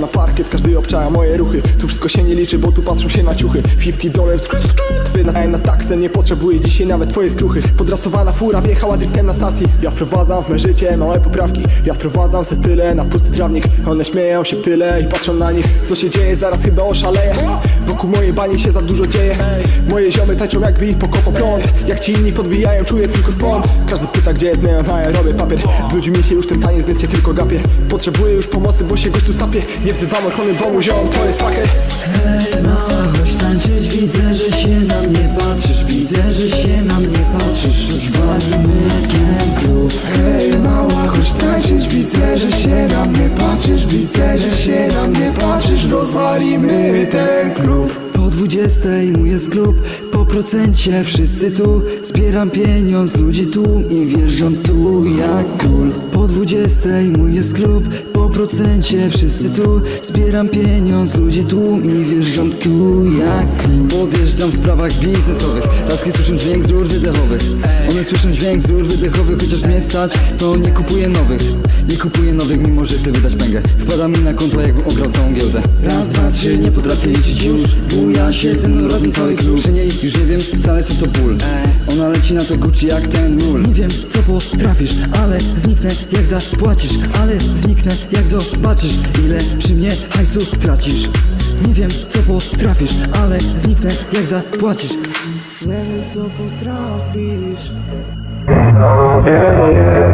parkiet, każdy obczaja moje ruchy. Tu wszystko się nie liczy, bo tu patrzą się na ciuchy. 50 dolarów, wydałem na taksę Nie potrzebuję dzisiaj nawet twojej skruchy. Podrasowana fura wjechała driftem na stacji. Ja wprowadzam w me życie małe poprawki. Ja wprowadzam se style na pusty trawnik. One śmieją się w tyle i patrzą na nich. Co się dzieje, zaraz chyba oszaleję. Wokół mojej bani się za dużo dzieje. Moje ziomy tańczą jakby ich pokopał prąd. Jak ci inni podbijają, czuję tylko skąd Każdy pyta gdzie jest a ja robię papier. Znudzi mi się już ten taniec, więc się tylko gapię Potrzebuję już pomocy, bo się gość tu sapie Nie wzywam ochrony, bo mu ziom, to jest haker Hej mała, chodź tańczyć Widzę, że się na mnie patrzysz. Widzę, że się na mnie patrzysz. Rozwalimy ten klub Hej mała, chodź tańczyć Widzę, że się na mnie patrzysz. Widzę, że się na mnie patrzysz. Rozwalimy ten klub. Po dwudziestej mój jest klub Po procencie wszyscy tu. Zbieram pieniądz, ludzi tu I wjeżdżam tu jak król dwudziestej mój jest klub Po procencie wszyscy tu. Zbieram pieniądz, ludzi tu I wjeżdżam tu. Jak Podjeżdżam w sprawach biznesowych. Laski słyszą dźwięk z rur wydechowych. One słyszą dźwięk z rur wydechowych Chociaż mnie stać, to nie kupuję nowych. Nie kupuję nowych, mimo że chcę wydać pęgę. Wpada mi na konto, jakbym ograł całą giełdę. Raz, dwa, trzy, nie potrafię liczyć już. Buja się ze mną razem cały klub. Przy niej już nie wiem, wcale co to ból. Ona leci na to Gucci jak ten ról Nie wiem, co potrafisz, ale zniknę jak zapłacisz Ale zniknę jak zobaczysz Ile przy mnie hajsu tracisz. Nie wiem, co potrafisz, ale zniknę jak zapłacisz. Nie wiem, co potrafisz